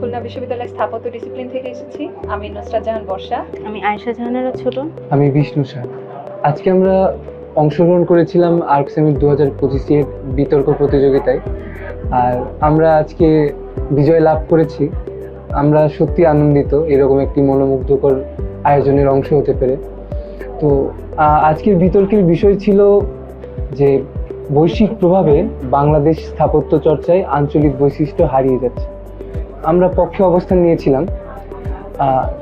খুলনা বিশ্ববিদ্যালয়ের স্থাপত্য ডিসিপ্লিন থেকে এসেছি। আমি নুসরাত জাহান বর্ষা। আমি আয়েশা জাহানেরও ছোট। আমি বিষ্ণু শাহ। আজকে আমরা অংশগ্রহণ করেছিলাম আর্ক সেমিট দু হাজার পঁচিশের বিতর্ক প্রতিযোগিতায়। আর আমরা আজকে বিজয় লাভ করেছি। আমরা সত্যি আনন্দিত এরকম একটি মনোমুগ্ধকর আয়োজনের অংশ হতে পেরে। তো আজকের বিতর্কের বিষয় ছিল যে বৈশ্বিক প্রভাবে বাংলাদেশ স্থাপত্য চর্চায় আঞ্চলিক বৈশিষ্ট্য হারিয়ে যাচ্ছে। আমরা পক্ষে অবস্থান নিয়েছিলাম।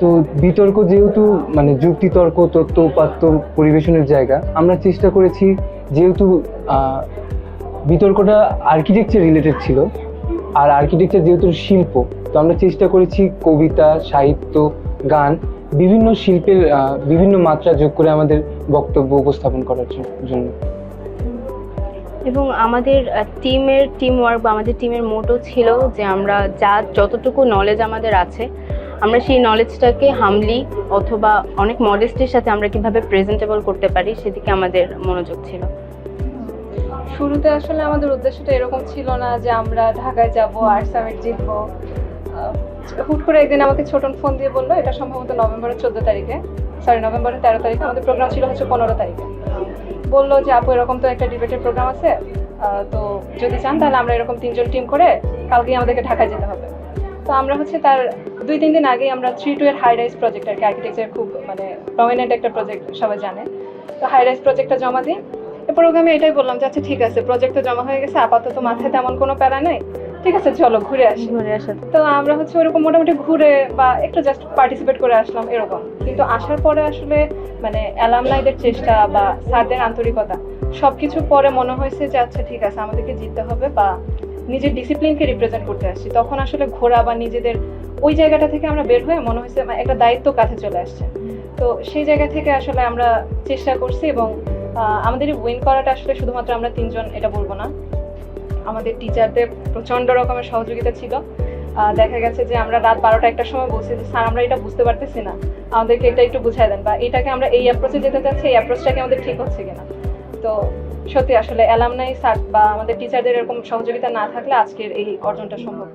তো বিতর্ক যেহেতু মানে যুক্তিতর্ক তথ্য উপাত্ত পরিবেশনের জায়গা, আমরা চেষ্টা করেছি যেহেতু বিতর্কটা আর্কিটেকচার রিলেটেড ছিল আর আর্কিটেকচার যেহেতু শিল্প, তো আমরা চেষ্টা করেছি কবিতা, সাহিত্য, গান, বিভিন্ন শিল্পের বিভিন্ন মাত্রা যোগ করে আমাদের বক্তব্য উপস্থাপন করার জন্য। এবং আমাদের টিমের টিম ওয়ার্ক বা আমাদের টিমের মোটো ছিল যে আমরা যা, যতটুকু নলেজ আমাদের আছে, আমরা সেই নলেজটাকে হামলি অথবা অনেক মডেস্টির সাথে আমরা কীভাবে প্রেজেন্টেবল করতে পারি সেদিকে আমাদের মনোযোগ ছিল। শুরুতে আসলে আমাদের উদ্দেশ্যটা এরকম ছিল না যে আমরা ঢাকায় যাব আর সামিট জিতবো। হুট করে একদিন আমাকে ছোটন ফোন দিয়ে বলল, এটা সম্ভবত নভেম্বরের চোদ্দ তারিখে। সরি নভেম্বরের তেরো তারিখে আমাদের প্রোগ্রাম ছিল হচ্ছে পনেরো তারিখে। বলল যে আপু, এরকম তো একটা ডিবেটের প্রোগ্রাম আছে তো যদি চান তাহলে আমরা এরকম তিনজন টিম করে কালকেই আমাদেরকে ঢাকায় যেতে হবে। তো আমরা হচ্ছে তার দুই তিন দিন আগেই আমরা থ্রি টু এর হাই রাইজ প্রজেক্ট আর কি আর্কিটেকচার খুব মানে প্রমিনেন্ট একটা প্রজেক্ট সবাই জানে। তো হাই রাইজ প্রজেক্টটা জমা দিই। এরপর ওকে আমি এটাই বললাম যে আচ্ছা ঠিক আছে প্রজেক্ট তো জমা হয়ে গেছে, আপাতত মাথায় তেমন কোনো প্যারা নেই। ঠিক আছে চলো ঘুরে আসি। ঘুরে আসার তো আমরা হচ্ছে ওরকম মোটামুটি ঘুরে বা একটু জাস্ট পার্টিসিপেট করে আসলাম এরকম। কিন্তু আসার পরে আসলে মানে অ্যালামনাইদের চেষ্টা বা স্যারদের আন্তরিকতা সব কিছু পরে মনে হয়েছে যে আচ্ছা ঠিক আছে আমাদেরকে জিততে হবে বা নিজের ডিসিপ্লিনকে রিপ্রেজেন্ট করতে আসছি। তখন আসলে ঘোরা বা নিজেদের ওই জায়গাটা থেকে আমরা বের হয়ে মনে হয়েছে মানে একটা দায়িত্ব কাঁধে চলে আসছে। তো সেই জায়গা থেকে আসলে আমরা চেষ্টা করছি এবং আমাদের উইন করাটা আসলে শুধুমাত্র আমরা তিনজন এটা বলব না আমাদের টিচারদের প্রচণ্ড রকমের সহযোগিতা ছিল। দেখা গেছে যে আমরা রাত বারোটা একটা সময় বলছি যে, স্যার, আমরা এটা বুঝতে পারতেছি না। আমাদেরকে এটা একটু বুঝাই দেন। বা, এটাকে আমরা এই অ্যাপ্রোচে যেতে চাচ্ছি, এই অ্যাপ্রোচটাকে আমাদের ঠিক হচ্ছে কিনা? তো সত্যি আসলে অ্যালামনাই স্যার বা আমাদের টিচারদের এরকম সহযোগিতা না থাকলে আজকের এই অর্জনটা সম্ভব